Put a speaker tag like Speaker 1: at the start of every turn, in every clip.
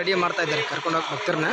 Speaker 1: Ready ಮಾಡ್ತಾ ಇದ್ದಾರೆ. ಕರ್ಕೊಂಡು ಹೋಗಿ ಭಕ್ತರನ್ನ.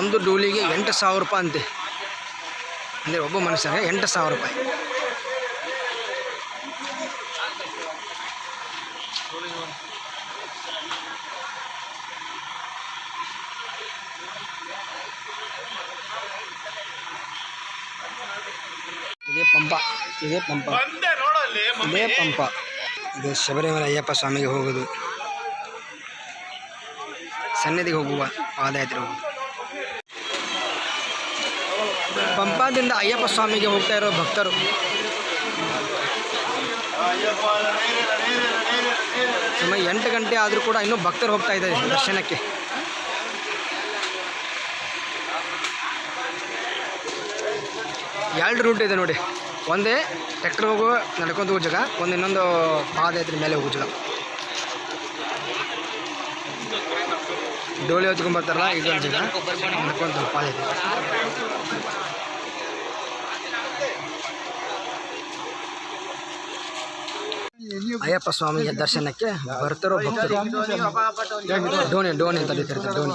Speaker 1: ಒಂದು ಡೂಲಿಗೆ ಎಂಟು ಸಾವಿರ ರೂಪಾಯಿ ಅಂತೆ. ಅಂದರೆ ಒಬ್ಬ ಮನುಷ್ಯನಿಗೆ ಎಂಟು ಸಾವಿರ ರೂಪಾಯಿ. ಇದೇ ಪಂಪ. ಇದೇ ಪಂಪ. ಇದೇ ಪಂಪ. ಇದು ಶಬರಿಮಲೆ ಅಯ್ಯಪ್ಪ ಸ್ವಾಮಿಗೆ ಹೋಗೋದು. ಸನ್ನಿಧಿಗೆ ಹೋಗುವ ಪಾದಯಾತ್ರೆ ಹೋಗುದು ಪಂಪಾದಿಂದ ಅಯ್ಯಪ್ಪ ಸ್ವಾಮಿಗೆ ಹೋಗ್ತಾ ಇರೋ ಭಕ್ತರು. ಸುಮಾರು ಎಂಟು ಗಂಟೆ ಆದರೂ ಕೂಡ ಇನ್ನೂ ಭಕ್ತರು ಹೋಗ್ತಾ ಇದ್ದಾರೆ ದರ್ಶನಕ್ಕೆ. ಎರಡು ರೂಟ್ ಇದೆ ನೋಡಿ. ಒಂದೇ ಟ್ರ್ಯಾಕ್ಟರ್ ಹೋಗೋ ನಡ್ಕೊಂತ ಹೋಗೋ ಜಾಗ, ಒಂದು ಇನ್ನೊಂದು ಪಾದಯಾತ್ರೆ ಮೇಲೆ ಹೋಗೋ ಜಾಗ. ಡೋಳಿ ಹೊತ್ಕೊಂಡ್ಬರ್ತಾರಲ್ಲ ಇದೊಂದು ಜಾಗ. ನಡ್ಕೊಂತ ಪಾದಯಾತ್ರೆ ಅಯ್ಯಪ್ಪ ಸ್ವಾಮಿಯ ದರ್ಶನಕ್ಕೆ ಬರ್ತಾರೋ ಭಕ್ತರು? ಡೋಣಿ ಡೋಣಿ ಅಂತ ಕರೀತಾರೆ ಡೋಣಿ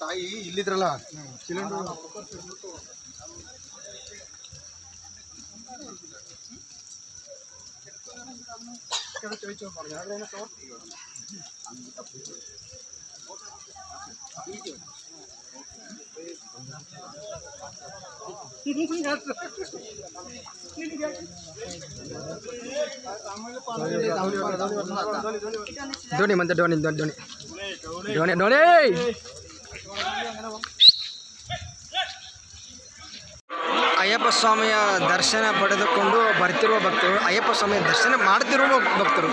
Speaker 2: ತಾಯಿ ಇಲ್ಲಿದ್ರಲ್ಲ? ಸಿಲಿಂಡರ್
Speaker 1: ಡೋಣಿ ಮತ್ತೆ ಡೋಣಿ ಡೋಣಿ ಡೋಣಿ ಡೋಣಿ ಡೋಣಿ ಅಯ್ಯಪ್ಪ ಸ್ವಾಮಿಯ ದರ್ಶನ ಪಡೆದುಕೊಂಡು ಬರ್ತಿರುವ ಭಕ್ತರು ಅಯ್ಯಪ್ಪ ಸ್ವಾಮಿಯ ದರ್ಶನ ಮಾಡ್ತಿರುವ ಭಕ್ತರು.